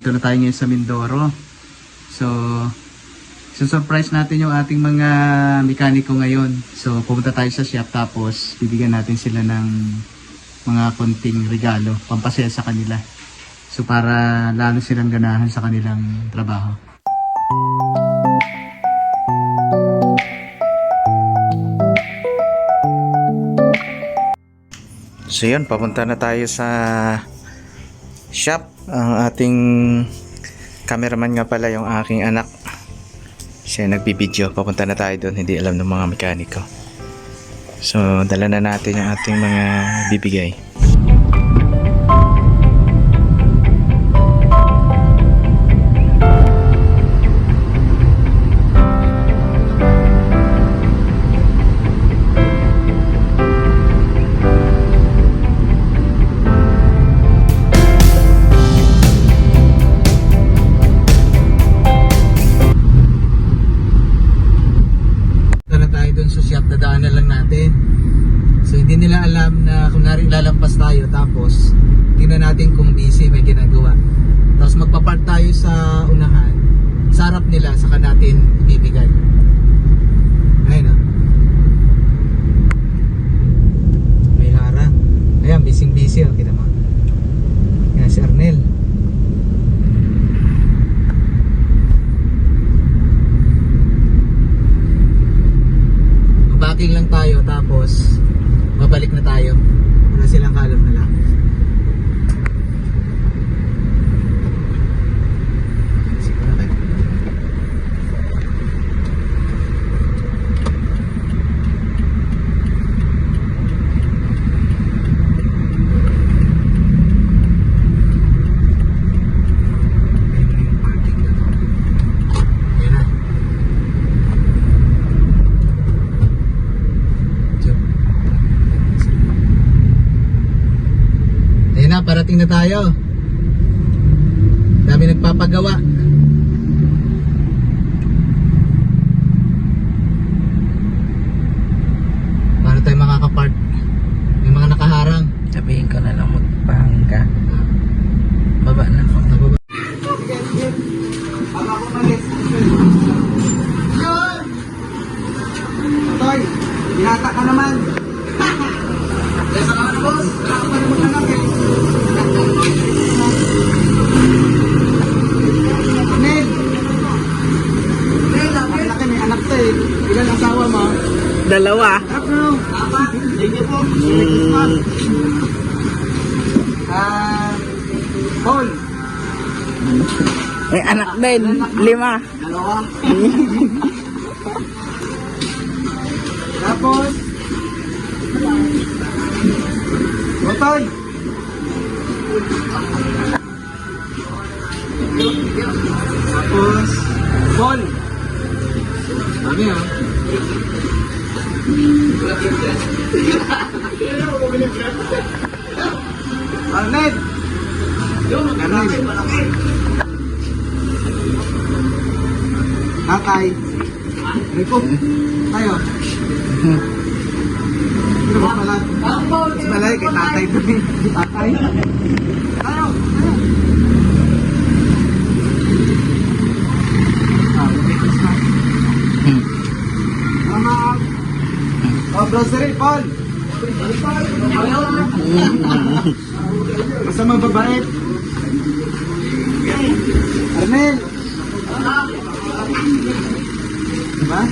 Dito na tayo ngayon sa Mindoro. So, surprise natin yung ating mga mekaniko ngayon. So, pumunta tayo sa shop tapos bibigyan natin sila ng mga konting regalo, pampasaya sa kanila. So, para lalo silang ganahan sa kanilang trabaho. So yun, papunta na tayo sa shop. Ang ating cameraman nga pala yung aking anak. Siya nagbibideo. Papunta na tayo doon. Hindi alam ng mga mekaniko. So, dala na natin yung ating mga bibigay. Nila alam na kung nari lalampas tayo tapos tingnan natin kung busy may ginagawa. Tapos magpa-park tayo sa unahan. Sa harap nila saka natin ibibigay. Ayun oh. May harang. Ayan, busy busy oh, kita mo. Yan si Arnel. Lang tayo tapos babalik na tayo. Wala silang kalam na lang. Siguro tayo. Ayun na yung parking na to. Ayun na. Ayun na, parating na tayo. Dami nagpapagawa. Para tayo makakapark. May mga nakaharang. Sabihin ko na lang magpahangga. Baba na ako. Nababa. Toy, binata ka naman. Yes, ano boss? Ako pa naman anak eh. Nel. Nel, ang laki may anak to eh. Ilan ang asawa mo? Dalawa. Harap na no. Apat. Thank you po. Merry Christmas. Ah, Paul. May anak din. Lima. Dalawa. Tapos, Otoy. Tapos, Paul. Dami ah. Rico. Tayo. Ano ba pala? Mas malay kay tatay doon eh. Tatay. Tayo. Tayo. Ah, okay, Christmas. Salamat. Oh, grocery, Paul. Masama babait. Arnel. Diba?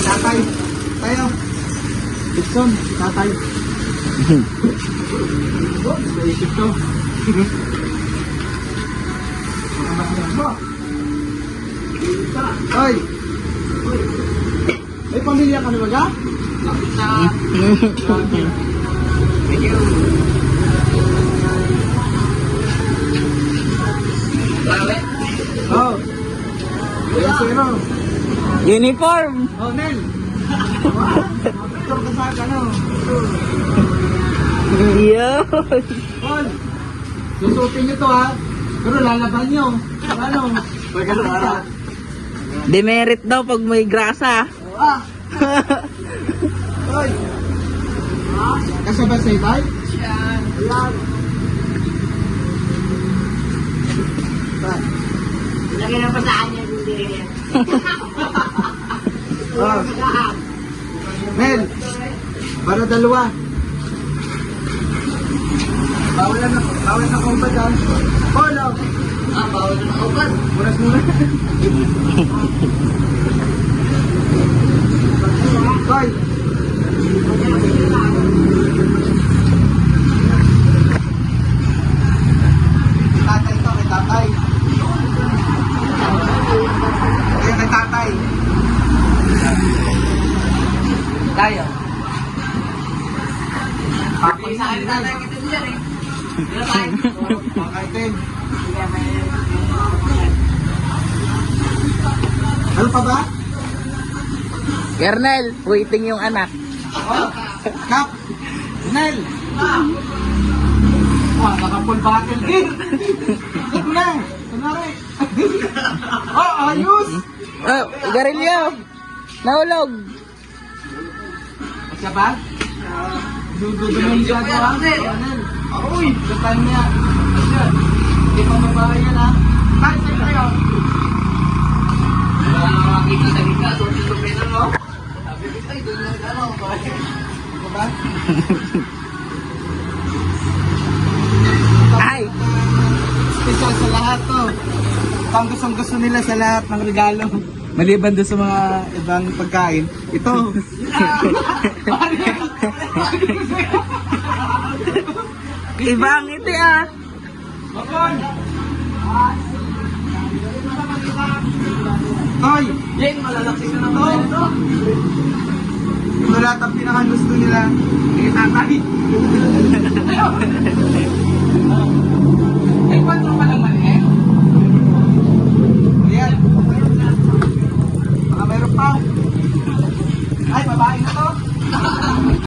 Tatay. Tayo. Dixon, tatay. Oh, sa isip ko. Hoy! May pamilya ka na ba? Thank you. Uniform. Oh, Nel. Picture ka sa ano? Yun. Paul, susutin nyo to ha. Pero lalaban nyo. Ano? Pagka sa Demerit daw pag may grasa. Ah! Hoy! Kasi ba sa itay? Lagyan ng pasaan niya rin. Oh. Mel, para dalawa. Bawal na, bawal na ba dyan? Polo. Ah, bawal na kaupan. Muras muna. Koy. Tatay to, kay tatay. Kaya kay tatay. Tayo. Papay Sa akin tatay kita dyan eh. Dito tayo. Mga kaitin. Pa ba? Kernel, waiting yung anak. Oh, Kap! Nel! Ah, naka-full battle din. Ito na. Kunwari. oh, ayos! Oh, garilyo! Nahulog! Masya ba? Dududo mo siya ko ha? Uy! Niya. Masya. Hindi pa mabahay yan ha. Tayo, tayo. Wala na makita sa gitna. So, dito pa yun mo. Sabi ko, ay, doon na ano. Ba? Ay! Special sa lahat to. Pang gustong gusto nila sa lahat ng regalo. Maliban doon sa mga ibang pagkain. Ito. Iba ang ngiti ah! Toy! Yan, malalaki ka na to. Ito lahat ang pinakagusto nila. Eh, tatay.